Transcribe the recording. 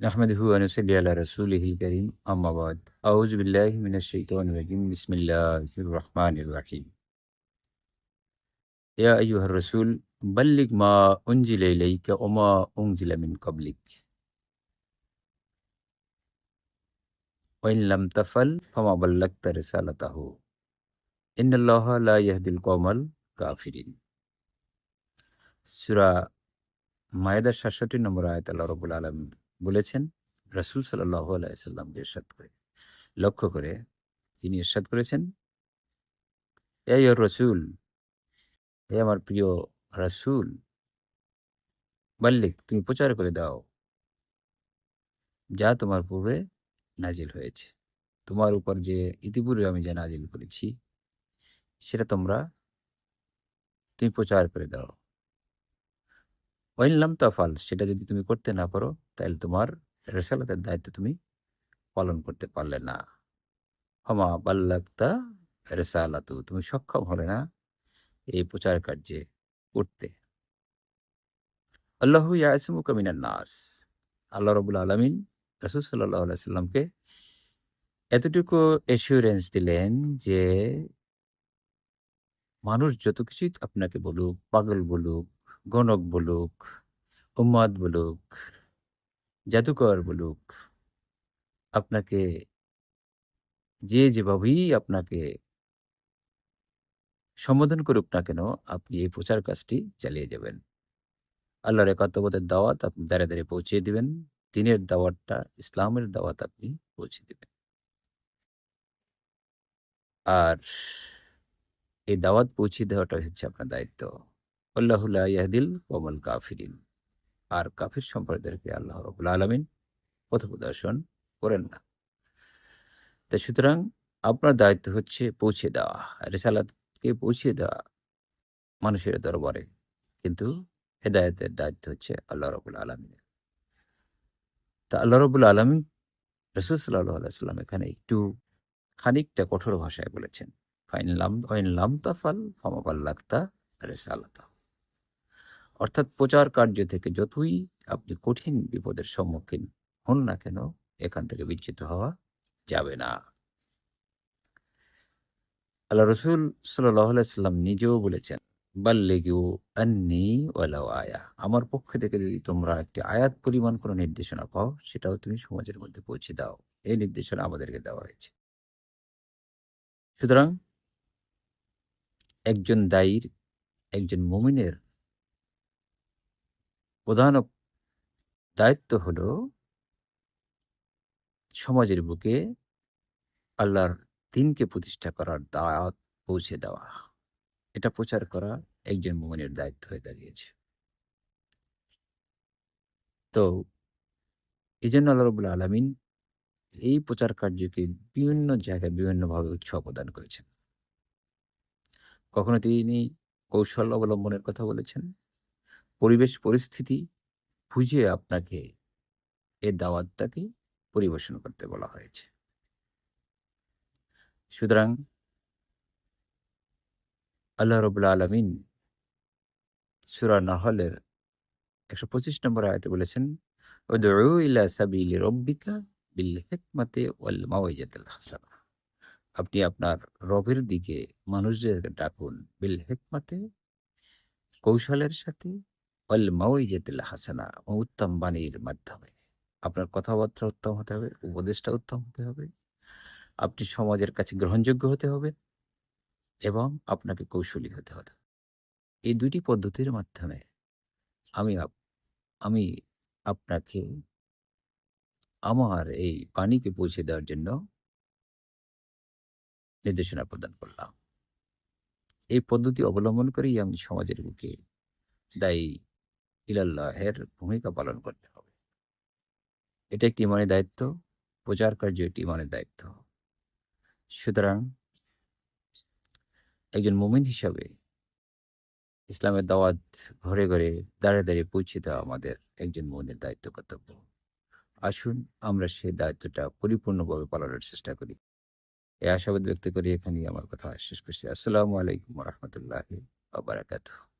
نحمده ونصلي على رسوله الكريم أما بعد أعوذ بالله من الشيطان الرجيم بسم الله الرحمن الرحيم يا أيها الرسول بلغ ما أنزل إليك وما أنزل من قبلك وإن لم تفعل فما بلغت رسالته إن الله لا يهدي القوم الكافرين সূরা মায়েদার সাতষট্টি নম্বর আয়াত আল্লাহ রবুল আলম বলেছেন, রাসুল সাল্লাহ আলাইসাল্লামকে ইরশাদ করে। লক্ষ্য করে তিনি ইরশাদ করেছেন। রসুল, হে আমার প্রিয় রাসুল বাল্লিক তুমি প্রচার করে দাও যা তোমার পূর্বে নাজিল হয়েছে। তোমার উপর যে ইতিপূর্বে আমি যা নাজিল করেছি, সেটা তোমরা, তুমি প্রচার করে দাও। ওয়াইনলাম তাফাল সেটা যদি তুমি করতে না পারো, তাহলে তোমার রেসালাতের দায়িত্ব তুমি পালন করতে পারলে না। হমা বাল্লাক্তা রেসালাতু, তুমি সক্ষম হলে না এই প্রচার কার্যে করতে আল্লাহ ইয়াসমু কামিনার নাস। আল্লাহ রবুল আলমিন রসুল সাল্লাহ সাল্লামকে এতটুকু এসিউরেন্স দিলেন যে মানুষ যত কিছুই আপনাকে বলুক, পাগল বলুক গণক বলুক, উম্মাদ বলুক, জাদুকর বলুক, আপনাকে যে যেভাবেই আপনাকে সম্বোধন করুক না কেন, আপনি এই প্রচার কাজটি চালিয়ে যাবেন। আল্লাহর একাত্মবোধের দাওয়াত আপনি দাঁড়ে দাঁড়িয়ে পৌঁছে দিবেন। দিনের দাওয়াতটা, ইসলামের দাওয়াত আপনি পৌঁছে দিবেন। আর এই দাওয়াত পৌঁছে দেওয়াটা হচ্ছে আপনার দায়িত্ব। আল্লাহুল্লাহ কাফিরিন। আর কাফির সম্প্রদায়কে আল্লাহ রবুল আলমিন পথ প্রদর্শন করেন না। তা সুতরাং আপনার দায়িত্ব হচ্ছে পৌঁছে দেওয়া। রেসালাতকে পৌঁছে দেওয়া মানুষের দরবারে। কিন্তু হেদায়তের দায়িত্ব হচ্ছে আল্লাহ রবুল আলমিনের। তা আল্লাহ রবুল আলমী রসুল সাল্লাহ এখানে একটু খানিকটা কঠোর ভাষায় বলেছেন, ফাইন লাম ফাইন লাম তাফাল ফমাপাল্লাক্তা রেসালাতা অর্থাৎ প্রচার কার্য থেকে যতই আপনি কঠিন বিপদের সম্মুখীন হন না কেন, এখান থেকে বিচ্ছিত হওয়া যাবে না। আল্লাহ রসুল সাল্লাম নিজেও বলেছেন আমার পক্ষ থেকে যদি তোমরা একটি আয়াত পরিমাণ কোনো নির্দেশনা পাও, সেটাও তুমি সমাজের মধ্যে পৌঁছে দাও। এই নির্দেশনা আমাদেরকে দেওয়া হয়েছে। সুতরাং একজন দায়ীর, একজন মুমিনের প্রধান দায়িত্ব হল সমাজের বুকে আল্লাহর দিনকে প্রতিষ্ঠা করার দাওয়াত পৌঁছে দেওয়া। এটা প্রচার করা একজন মোমেনের দায়িত্ব হয়ে দাঁড়িয়েছে। তো এই জন্য আল্লাহ রবুল্লা আলমিন এই প্রচার কার্যকে বিভিন্ন জায়গায় বিভিন্নভাবে উৎসাহ প্রদান করেছেন। কখনো তিনি কৌশল অবলম্বনের কথা বলেছেন পরিবেশ পরিস্থিতি বুঝে আপনাকে এ দাওয়াতটাকে পরিবেশন করতে বলা হয়েছে। সুতরাং আল্লাহ রবুল্লা আলমিন সুরা নাহলের একশো পঁচিশ নম্বর আয়তে বলেছেন রব্বিকা বিল হেকমাতে ওয়াল আপনি আপনার রবের দিকে মানুষদেরকে ডাকুন বিল হেকমাতে, কৌশলের সাথে অল মাওয়াইজাতুল হাসানা উত্তম বাণীর মাধ্যমে। আপনার কথাবার্তা উত্তম হতে হবে, উপদেশটা উত্তম হতে হবে। আপনি সমাজের কাছে গ্রহণযোগ্য হতে হবে এবং আপনাকে কৌশলী হতে হবে। এই দুটি পদ্ধতির মাধ্যমে আমি আমি আপনাকে আমার এই বাণীকে পৌঁছে দেওয়ার জন্য নির্দেশনা প্রদান করলাম। এই পদ্ধতি অবলম্বন করেই আমি সমাজের বুকে দায়ী ইলাল্লাহের ভূমিকা পালন করতে হবে। এটা একটি ইমানের দায়িত্ব, প্রচার কার্য একটি ইমানের দায়িত্ব। সুতরাং একজন মুমিন হিসাবে ইসলামের দাওয়াত ঘরে ঘরে দাঁড়িয়ে দাঁড়িয়ে পৌঁছে দেওয়া আমাদের একজন মনের দায়িত্ব কর্তব্য। আসুন আমরা সেই দায়িত্বটা পরিপূর্ণভাবে পালনের চেষ্টা করি। এই আশাবাদ ব্যক্ত করে এখানেই আমার কথা শেষ করছি। আসসালামু আলাইকুম রহমতুল্লাহ বারাকাতুহ।